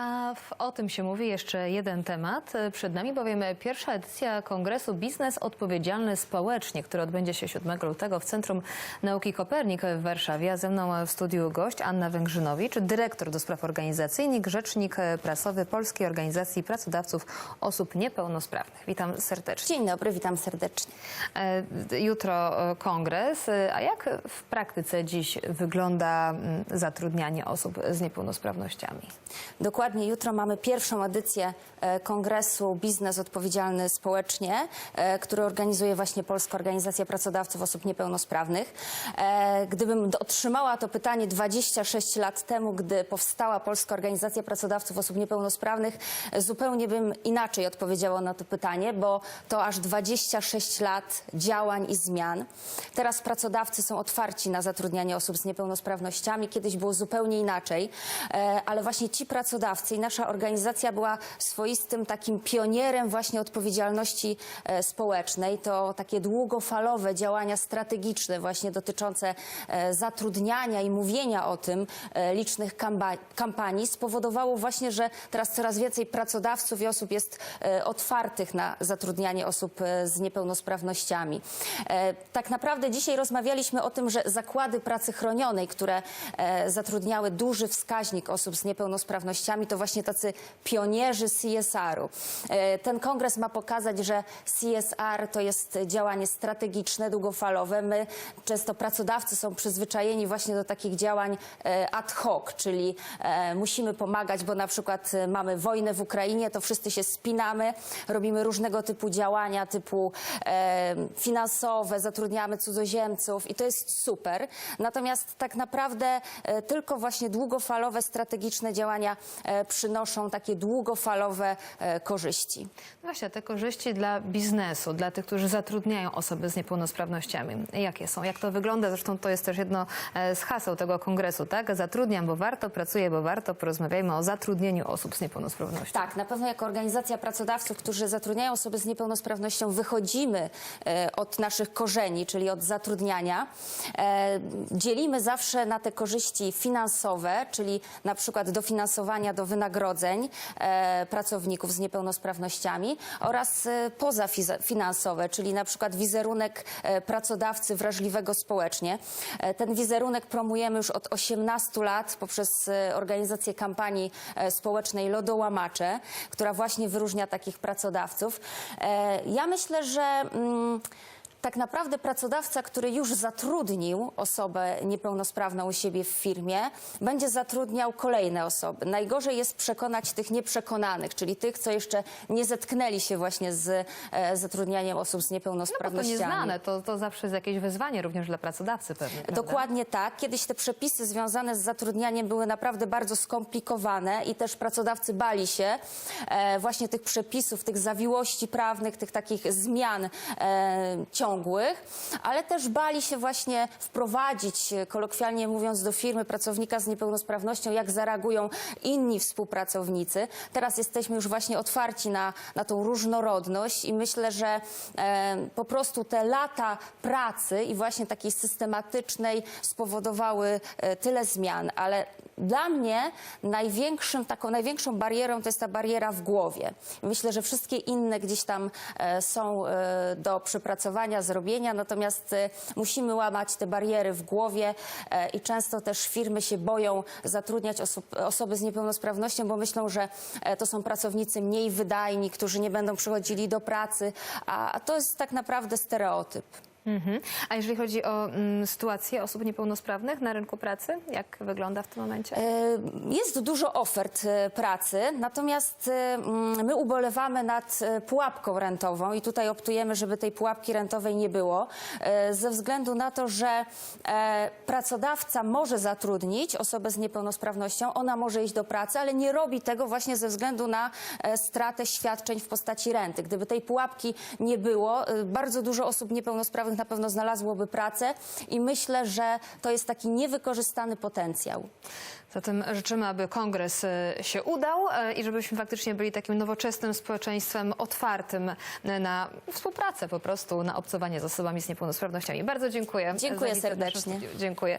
A w, o tym się mówi jeszcze jeden temat. Przed nami bowiem pierwsza edycja Kongresu Biznes Odpowiedzialny Społecznie, który odbędzie się 7 lutego w Centrum Nauki Kopernik w Warszawie. A ze mną w studiu gość Anna Węgrzynowicz, dyrektor do spraw organizacyjnych, rzecznik prasowy Polskiej Organizacji Pracodawców Osób Niepełnosprawnych. Witam serdecznie. Dzień dobry, witam serdecznie. E, Jutro e, kongres. E, A jak w praktyce dziś wygląda mm, zatrudnianie osób z niepełnosprawnościami? Dokładnie jutro mamy pierwszą edycję e, Kongresu Biznes Odpowiedzialny Społecznie, e, który organizuje właśnie Polska Organizacja Pracodawców Osób Niepełnosprawnych. E, Gdybym otrzymała to pytanie 26 lat temu, gdy powstała Polska Organizacja Pracodawców Osób Niepełnosprawnych, zupełnie bym inaczej odpowiedziała na to pytanie, bo to aż 26 lat działań i zmian. Teraz pracodawcy są otwarci na zatrudnianie osób z niepełnosprawnościami. Kiedyś było zupełnie inaczej, ale właśnie ci pracodawcy i nasza organizacja była swoistym takim pionierem właśnie odpowiedzialności e, społecznej. To takie długofalowe działania strategiczne właśnie dotyczące e, zatrudniania i mówienia o tym e, licznych kampanii spowodowało właśnie, że teraz coraz więcej pracodawców i osób jest otwartych na zatrudnianie osób z niepełnosprawnościami. Tak naprawdę dzisiaj rozmawialiśmy o tym, że zakłady pracy chronionej, które zatrudniały duży wskaźnik osób z niepełnosprawnościami, to właśnie tacy pionierzy CSR-u. E, Ten kongres ma pokazać, że CSR to jest działanie strategiczne, długofalowe. My często pracodawcy są przyzwyczajeni właśnie do takich działań e, ad hoc, czyli e, musimy pomagać, bo na przykład mamy wojnę w Ukrainie, to wszyscy się spinamy, robimy różnego typu działania typu finansowe, zatrudniamy cudzoziemców i to jest super. Natomiast tak naprawdę tylko właśnie długofalowe, strategiczne działania przynoszą takie długofalowe e, korzyści. Właśnie te korzyści dla biznesu, dla tych, którzy zatrudniają osoby z niepełnosprawnościami. Jakie są? Jak to wygląda? Zresztą to jest też jedno e, z haseł tego kongresu, tak? Zatrudniam, bo warto, pracuję, bo warto. Porozmawiajmy o zatrudnieniu osób z niepełnosprawnością. Tak, na pewno jako organizacja pracodawców, którzy zatrudniają osoby z niepełnosprawnością, wychodzimy e, od naszych korzeni, czyli od zatrudniania. E, dzielimy zawsze na te korzyści finansowe, czyli na przykład dofinansowania do wynagrodzeń e, pracowników z niepełnosprawnościami oraz e, pozafinansowe, czyli na przykład wizerunek e, pracodawcy wrażliwego społecznie. Ten wizerunek promujemy już od 18 lat poprzez organizację kampanii społecznej Lodołamacze, która właśnie wyróżnia takich pracodawców. Ja myślę, że mm, tak naprawdę pracodawca, który już zatrudnił osobę niepełnosprawną u siebie w firmie, będzie zatrudniał kolejne osoby. Najgorzej jest przekonać tych nieprzekonanych, czyli tych, co jeszcze nie zetknęli się właśnie z e, zatrudnianiem osób z No bo to niepełnosprawnościami. nieznane, to, to zawsze jest jakieś wyzwanie również dla pracodawcy pewnie. prawda? Dokładnie tak. Kiedyś te przepisy związane z zatrudnianiem były naprawdę bardzo skomplikowane i też pracodawcy bali się e, właśnie tych przepisów, tych zawiłości prawnych, tych takich zmian e, ciągłych, ale też bali się właśnie wprowadzić, e, kolokwialnie mówiąc, do firmy pracownika z niepełnosprawnością, jak zareagują inni współpracownicy. Teraz jesteśmy już właśnie otwarci na, na tą różnorodność i myślę, że e, po prostu te lata pracy i właśnie takiej systematycznej spowodowały e, tyle zmian, ale dla mnie największym, taką największą barierą to jest ta bariera w głowie. Myślę, że wszystkie inne gdzieś tam e, są e, do przepracowania, zrobienia, natomiast e, musimy łamać te bariery w głowie i często też firmy się boją zatrudniać osób, osoby z niepełnosprawnością, bo myślą, że to są pracownicy mniej wydajni, którzy nie będą przychodzili do pracy, a to jest tak naprawdę stereotyp. Mhm. A jeżeli chodzi o mm, sytuację osób niepełnosprawnych na rynku pracy, jak wygląda w tym momencie? E, Jest dużo ofert e, pracy, natomiast e, mm, my ubolewamy nad pułapką rentową i tutaj optujemy, żeby tej pułapki rentowej nie było, ze względu na to, że pracodawca może zatrudnić osobę z niepełnosprawnością, ona może iść do pracy, ale nie robi tego właśnie ze względu na stratę świadczeń w postaci renty. Gdyby tej pułapki nie było, bardzo dużo osób niepełnosprawnych na pewno znalazłoby pracę i myślę, że to jest taki niewykorzystany potencjał. Zatem życzymy, aby kongres e, się udał e, i żebyśmy faktycznie byli takim nowoczesnym społeczeństwem otwartym e, na współpracę po prostu, na obcowanie z osobami z niepełnosprawnościami. Bardzo dziękuję. Dziękuję serdecznie. Dziękuję.